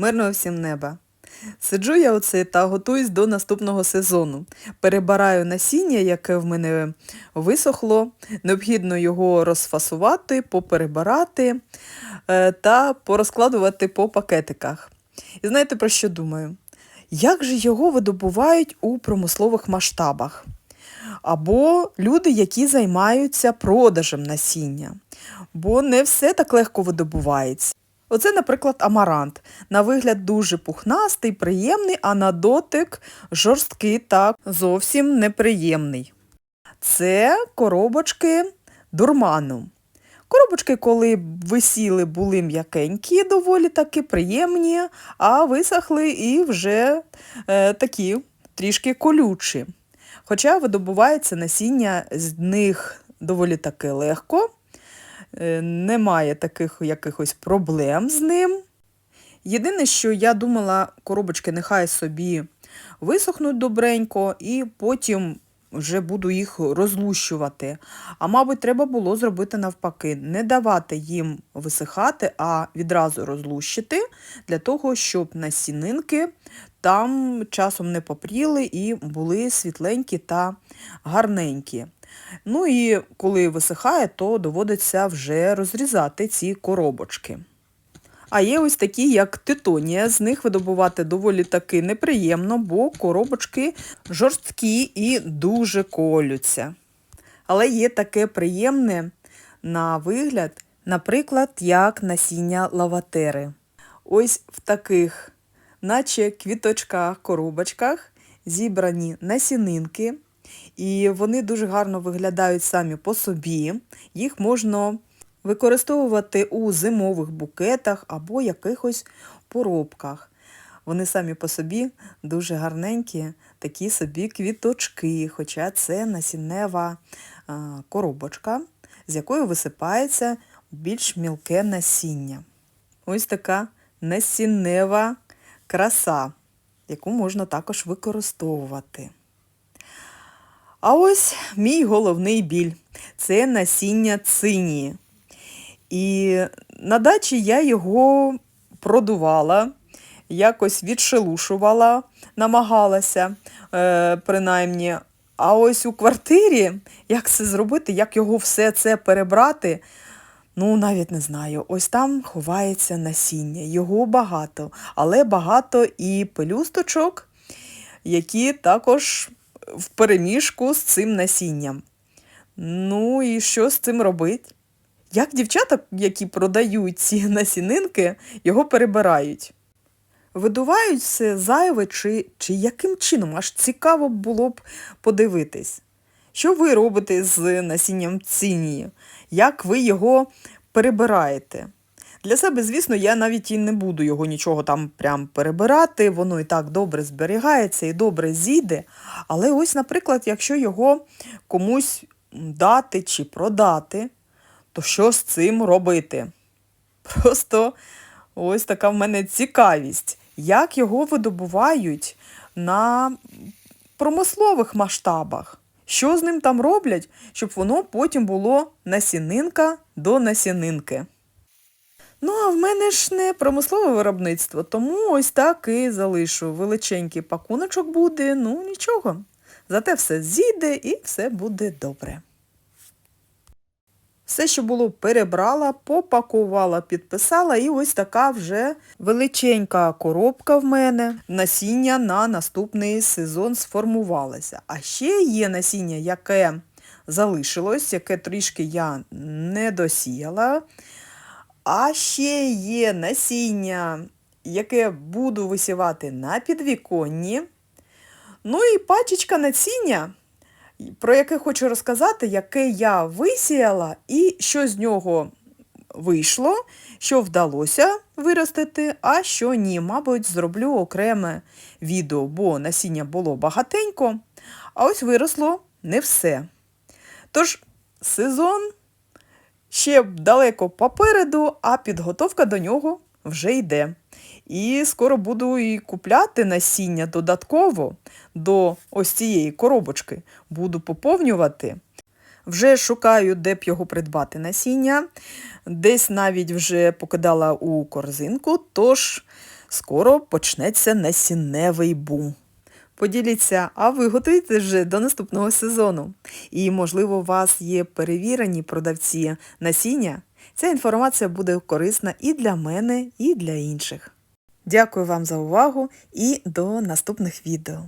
Мирного всім неба. Сиджу я оце та готуюсь до наступного сезону. Перебираю насіння, яке в мене висохло. Необхідно його розфасувати, поперебирати е, та порозкладувати по пакетиках. І знаєте про що думаю? Як же його видобувають у промислових масштабах? Або люди, які займаються продажем насіння. Бо не все так легко видобувається. Оце, наприклад, амарант. На вигляд дуже пухнастий, приємний, а на дотик жорсткий та зовсім неприємний. Це коробочки дурману. Коробочки, коли висіли, були м'якенькі, доволі таки приємні, а висохли і вже е, такі трішки колючі. Хоча видобувається насіння з них доволі таки легко, немає таких якихось проблем з ним. Єдине, що я думала, коробочки нехай собі висохнуть добренько, і потім вже буду їх розлущувати. А мабуть, треба було зробити навпаки, не давати їм висихати, а відразу розлущити, для того, щоб насінинки там часом не попріли і були світленькі та гарненькі. Ну і коли висихає, то доводиться вже розрізати ці коробочки. А є ось такі, як титонія, з них видобувати доволі таки неприємно, бо коробочки жорсткі і дуже колються. Але є таке приємне на вигляд, наприклад, як насіння лаватери. Ось в таких, наче квіточках, коробочках, зібрані насінинки, і вони дуже гарно виглядають самі по собі. Їх можна використовувати у зимових букетах або якихось поробках. Вони самі по собі дуже гарненькі, такі собі квіточки, хоча це насіннева коробочка, з якої висипається більш мілке насіння. Ось така насіннева краса, яку можна також використовувати. А ось мій головний біль це насіння цинії. І на дачі я його продувала, якось відшелушувала, намагалася, е, принаймні. А ось у квартирі, як це зробити, як його все це перебрати, ну навіть не знаю. Ось там ховається насіння. Його багато, але багато і пелюсточок, які також в переміжку з цим насінням. Ну і що з цим робити? Як дівчата, які продають ці насінинки, його перебирають? Видувають все зайве, чи, чи яким чином? Аж цікаво було б подивитись. Що ви робите з насінням цинії? Як ви його перебираєте? Для себе, звісно, я навіть і не буду його нічого там прям перебирати, воно і так добре зберігається і добре зійде. Але ось, наприклад, якщо його комусь дати чи продати, то що з цим робити? Просто ось така в мене цікавість, як його видобувають на промислових масштабах. Що з ним там роблять, щоб воно потім було насінинка до насінинки. Ну, а в мене ж не промислове виробництво, тому ось так і залишу. Величенький пакуночок буде, ну нічого. Зате все зійде і все буде добре. Все, що було, перебрала, попакувала, підписала, і ось така вже величенька коробка в мене. Насіння на наступний сезон сформувалася. А ще є насіння, яке залишилось, яке трішки я не досіяла. А ще є насіння, яке буду висівати на підвіконні. Ну і пачечка насіння про яке хочу розказати, яке я висіяла і що з нього вийшло, що вдалося виростити, а що ні. Мабуть, зроблю окреме відео, бо насіння було багатенько, а ось виросло не все. Тож, сезон ще далеко попереду, а підготовка до нього вже йде. І скоро буду і купляти насіння додатково до ось цієї коробочки. Буду поповнювати. Вже шукаю, де б його придбати насіння. Десь навіть вже покидала у корзинку, тож Скоро почнеться насінневий бум. Поділіться, а ви готуєтесь вже до наступного сезону? І, можливо, у вас є перевірені продавці насіння? Ця інформація буде корисна і для мене, і для інших. Дякую вам за увагу і до наступних відео.